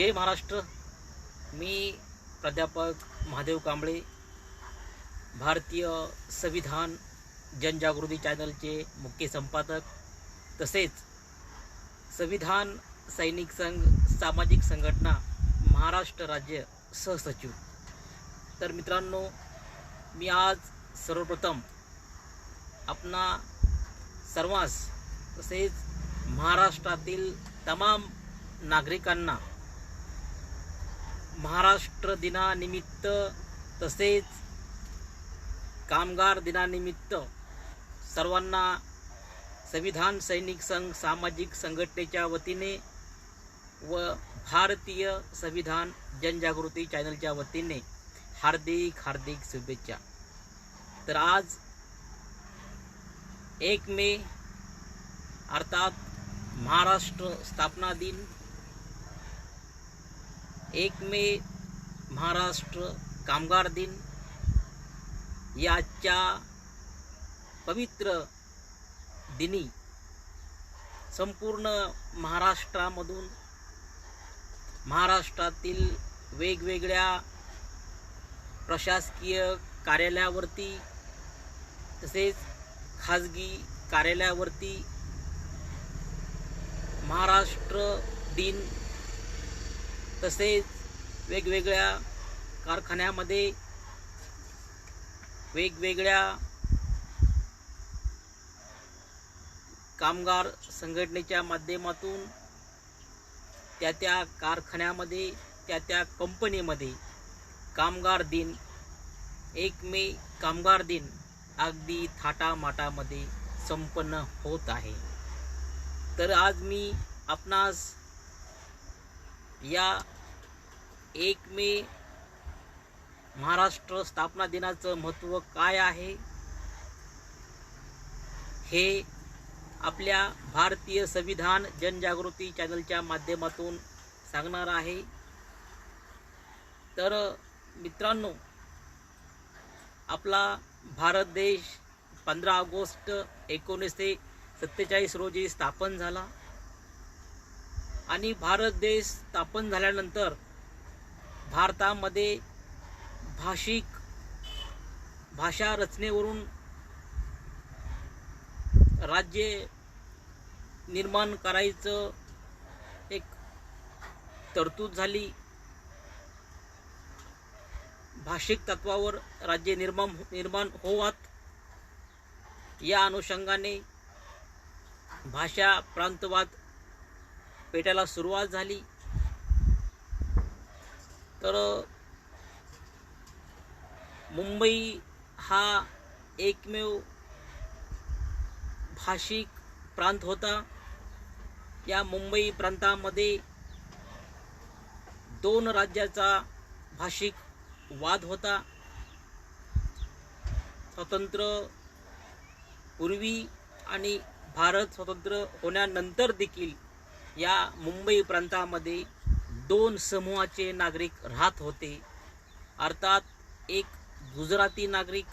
जय महाराष्ट्र. मी प्राध्यापक महादेव कांबळे भारतीय संविधान जनजागृती चॅनलचे मुख्य संपादक तसेच संविधान सैनिक संघ सामाजिक संघटना महाराष्ट्र राज्य सहसचिव. तर मित्रांनो मी आज सर्वप्रथम आपणा सर्वांस तसेच महाराष्ट्रातील तमाम नागरिकांना महाराष्ट्र दिनानिमित्त तसेच कामगार दिनानिमित्त सर्वांना संविधान सैनिक संघ सामाजिक संघटनेच्या वतीने व भारतीय संविधान जनजागृती चॅनलच्या वतीने हार्दिक हार्दिक शुभेच्छा. तर आज एक मे अर्थात महाराष्ट्र स्थापना दिन एक मे महाराष्ट्र कामगार दिन. याच्या पवित्र दिनी संपूर्ण महाराष्ट्रामधून महाराष्ट्रातील वेगवेगळ्या प्रशासकीय कार्यालयावरती तसेच खाजगी कार्यालयावरती महाराष्ट्र दिन तसेच वेगवेगळ्या कारखान्यामध्ये वेगवेगळ्या कामगार संघटनेच्या माध्यमातून त्या त्या कारखान्यामध्ये त्या त्या कंपनीमध्ये कामगार दिन एक मे कामगार दिन अगदी थाटामाटामध्ये संपन्न होत आहे. तर आज मी आपणास या एक मे महाराष्ट्र स्थापना दिनाचं महत्त्व काय आहे? हे आपल्या भारतीय संविधान जनजागृती चॅनलच्या माध्यमातून सांगणार आहे. तर मित्रांनो आपला भारत देश पंधरा ऑगस्ट एकोणीसशे सत्तेचाळीस रोजी स्थापन झाला. आणि भारत देश स्थापन झाल्यानंतर भारतामध्ये भाषिक भाषा रचनेवरून राज्य निर्माण करायचं एक तरतूद झाली. भाषिक तत्वावर राज्य निर्माण हो-, निर्माण होवात. या अनुषंगाने भाषा प्रांतवाद पेटायला सुरुवात झाली. तर मुंबई हा एकमेव भाषिक प्रांत होता. या मुंबई प्रांतामध्ये दोन राज्याचा भाषिक वाद होता. स्वतंत्र पूर्वी आणि भारत स्वतंत्र होण्यानंतर देखील या मुंबई प्रांतामध्ये दोन समूहाचे नागरिक राहत होते. अर्थात एक गुजराती नागरिक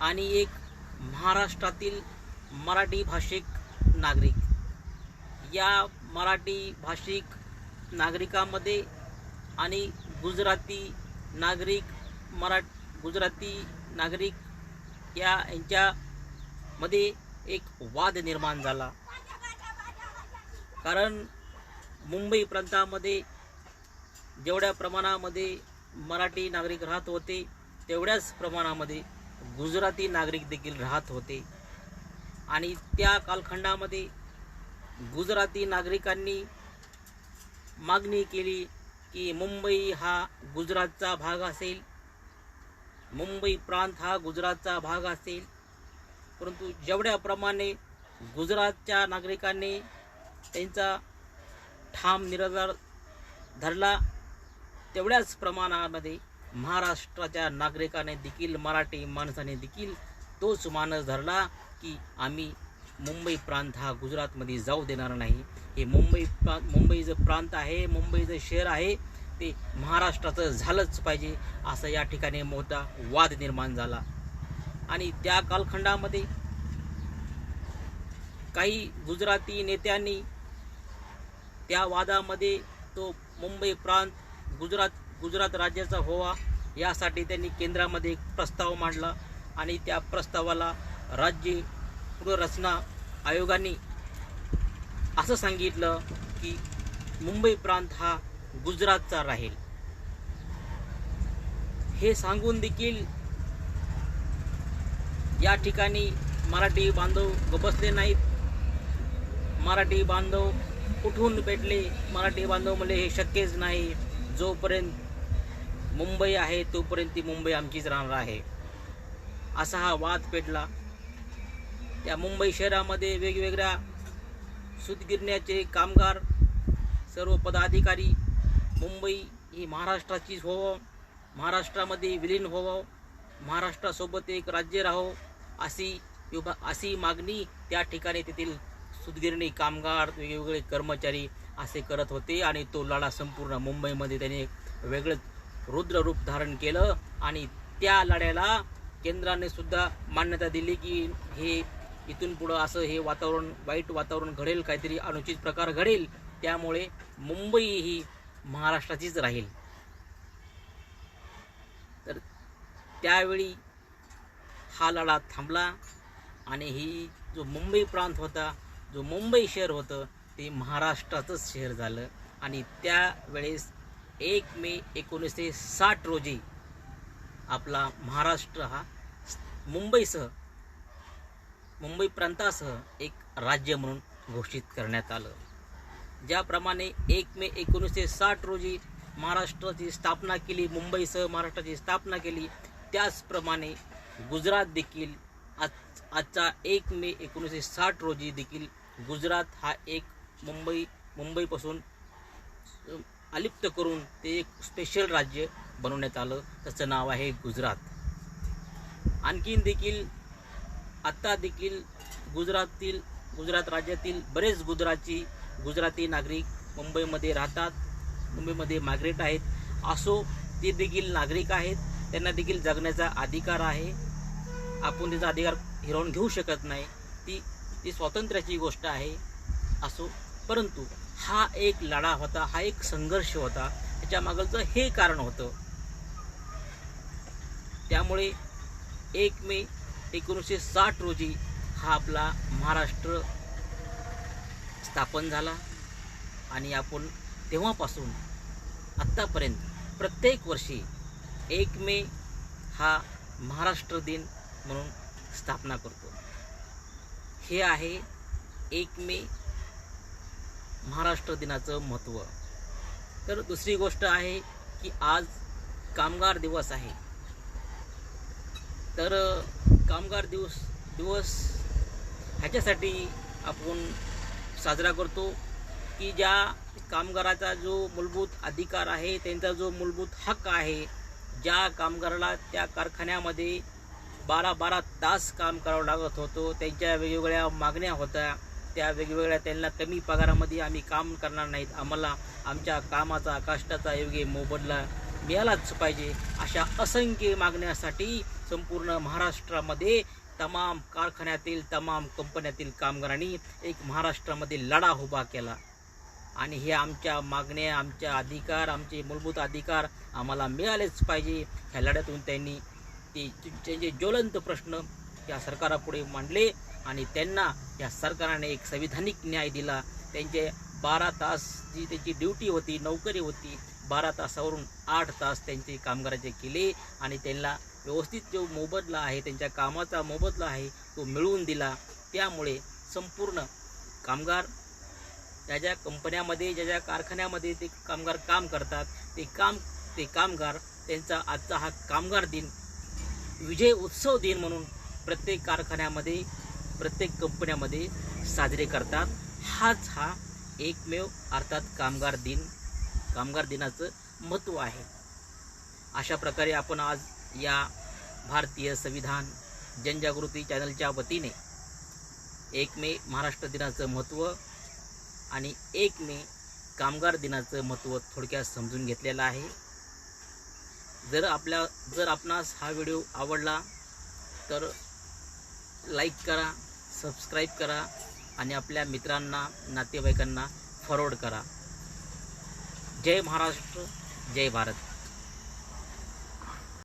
आणि एक महाराष्ट्रातील मराठी भाषिक नागरिक. या मराठी भाषिक नागरिकामध्ये आणि गुजराती नागरिक मरा गुजराती नागरिक या यांच्यामध्ये एक वाद निर्माण झाला. कारण मुंबई प्रांतामध्ये जेवढ्या प्रमाणामध्ये मराठी नागरिक राहत होते तेवढ्याच प्रमाणामध्ये गुजराती नागरिक देखील राहत होते. आणि त्या कालखंडामध्ये गुजराती नागरिकांनी मागणी केली की मुंबई हा गुजरातचा भाग असेल मुंबई प्रांत हा गुजरातचा भाग असेल. परंतु जेवढ्याप्रमाणे गुजरातच्या नागरिकांनी त्यांचा ठाम निराधार धरला. तेवढ्याच प्रमाणामध्ये महाराष्ट्राच्या नागरिकाने देखील मराठी माणसाने देखील तोच मानस धरला की आम्ही मुंबई प्रांत हा गुजरातमध्ये जाऊ देणार नाही. हे मुंबई प्रा मुंबईचं प्रांत आहे मुंबईचं शहर आहे ते महाराष्ट्राचं झालंच पाहिजे असा या ठिकाणी मोठा वाद निर्माण झाला. आणि त्या कालखंडामध्ये काही गुजराती नेत्यांनी त्या वादामध्ये तो मुंबई प्रांत गुजरात गुजरात राज्याचा होवा यासाठी त्यांनी केंद्रामध्ये एक प्रस्ताव मांडला आणि त्या प्रस्तावाला राज्य पुनर्रचना आयोगाने असं सांगितलं की मुंबई प्रांत हा गुजरातचा राहील. हे सांगून देखील या ठिकाणी मराठी बांधव बसले नाहीत. मराठी बांधव कुठून भेटले? मराठी बांधव म्हणले हे शक्यच नाही. जोपर्यंत मुंबई आहे तोपर्यंत ती मुंबई आमचीच राहणार आहे. असा हा वाद पेटला. त्या मुंबई शहरामध्ये वेगवेगळ्या सुतगिरण्याचे कामगार सर्व पदाधिकारी मुंबई ही महाराष्ट्राचीच व्हावं महाराष्ट्रामध्ये विलीन व्हावं महाराष्ट्रासोबत एक राज्य राहो अशी विभा अशी मागणी त्या ठिकाणी तेथील सुतगिरणी कामगार वेगवेगळे कर्मचारी असे करत होते आणि तो लढा संपूर्ण मुंबईमध्ये त्याने वेगळं वेगळंच रुद्र रूप धारण केलं आणि त्या लढ्याला केंद्राने सुद्धा मान्यता दिली की हे इथून पुढं असं हे वातावरण वाईट वातावरण घडेल काहीतरी अनुचित प्रकार घडेल त्यामुळे मुंबई ही महाराष्ट्राचीच राहील. तर त्यावेळी हा लढा थांबला आणि ही जो मुंबई प्रांत होता जो मुंबई शहर होतं ते महाराष्ट्राचंच शहर झालं. आणि त्यावेळेस एक मे एकोणीसशे साठ रोजी आपला महाराष्ट्र हा मुंबईसह मुंबई प्रांतासह एक राज्य म्हणून घोषित करण्यात आलं. ज्याप्रमाणे एक मे एकोणीसशे साठ रोजी महाराष्ट्राची स्थापना केली मुंबईसह महाराष्ट्राची स्थापना केली त्याचप्रमाणे गुजरात देखील आजचा एक मे एकोणीसशे साठ रोजी देखील गुजरात हा एक मुंबई मुंबईपासून अलिप्त करून ते एक स्पेशल राज्य बनवण्यात आलं. त्याचं नाव आहे गुजरात. आणखीन देखील आत्ता देखील गुजरातील गुजरात राज्यातील बरेच गुजराती गुजराती नागरिक मुंबईमध्ये राहतात. मुंबईमध्ये मायग्रेट आहेत. असो ते देखील नागरिक आहेत. त्यांना देखील जगण्याचा अधिकार आहे. आपण त्याचा अधिकार हिरावून घेऊ शकत नाही. ती ती स्वातंत्र्याची गोष्ट आहे असो. परंतु हा एक लढा होता हा एक संघर्ष होता. त्याच्या मागलचं हे कारण होतं. त्यामुळे एक मे एकोणीसशे साठ रोजी हा आपला महाराष्ट्र स्थापन झाला. आणि आपण तेव्हापासून आत्तापर्यंत प्रत्येक वर्षी एक मे हा महाराष्ट्र दिन म्हणून स्थापना करतो. हे आहे एक मे महाराष्ट्र दिनाचं महत्त्व. तर दुसरी गोष्ट आहे की आज कामगार दिवस आहे. तर कामगार दिवस दिवस ह्याच्यासाठी आपण साजरा करतो की ज्या कामगाराचा जो मूलभूत अधिकार आहे त्यांचा जो मूलभूत हक्क आहे ज्या कामगाराला त्या कारखान्यामध्ये बारा बारा तास काम करावं लागत होतो. त्यांच्या वेगवेगळ्या मागण्या होत्या. त्या वेगवेगळ्या त्यांना कमी पगारामध्ये आम्ही काम करणार नाहीत. आम्हाला आमच्या कामाचा कष्टाचा योग्य मोबदला मिळालाच पाहिजे. अशा असंख्य मागण्यासाठी संपूर्ण महाराष्ट्रामध्ये तमाम कारखान्यातील तमाम कंपन्यातील कामगारांनी एक महाराष्ट्रामध्ये लढा उभा केला. आणि हे आमच्या मागण्या आमच्या अधिकार आमचे मूलभूत अधिकार आम्हाला मिळालेच पाहिजे. ह्या लढ्यातून त्यांनी ते त्यांचे ज्वलंत प्रश्न या सरकारापुढे मांडले आणि त्यांना या सरकारने एक संविधानिक न्याय दिला. त्यांचे बारा तास जी त्यांची ड्युटी होती नोकरी होती बारा तासावरून आठ तास त्यांचे कामगाराचे केले आणि त्यांना व्यवस्थित जो मोबदला आहे त्यांच्या कामाचा मोबदला आहे तो मिळवून दिला. त्यामुळे संपूर्ण कामगार ज्या ज्या कंपन्यामध्ये ज्या ज्या कारखान्यामध्ये ते कामगार काम करतात ते काम ते कामगार त्यांचा आजचा हा कामगार दिन विजय उत्सव दिन म्हणून प्रत्येक कारखान्यामध्ये प्रत्येक कंपन्यामध्ये साजरे करतात. हाच हा एकमेव अर्थात कामगार दिन कामगार दिनाचं महत्त्व आहे. अशा प्रकारे आपण आज या भारतीय संविधान जनजागृती चॅनलच्या वतीने एक मे महाराष्ट्र दिनाचं महत्त्व आणि एक मे कामगार दिनाचं महत्त्व थोडक्यात समजून घेतलेलं आहे. जर आपल्या जर आपणास हा व्हिडिओ आवडला तर लाईक करा सबस्क्राईब करा आणि आपल्या मित्रांना नातेवाईकांना फॉरवर्ड करा. जय महाराष्ट्र जय भारत.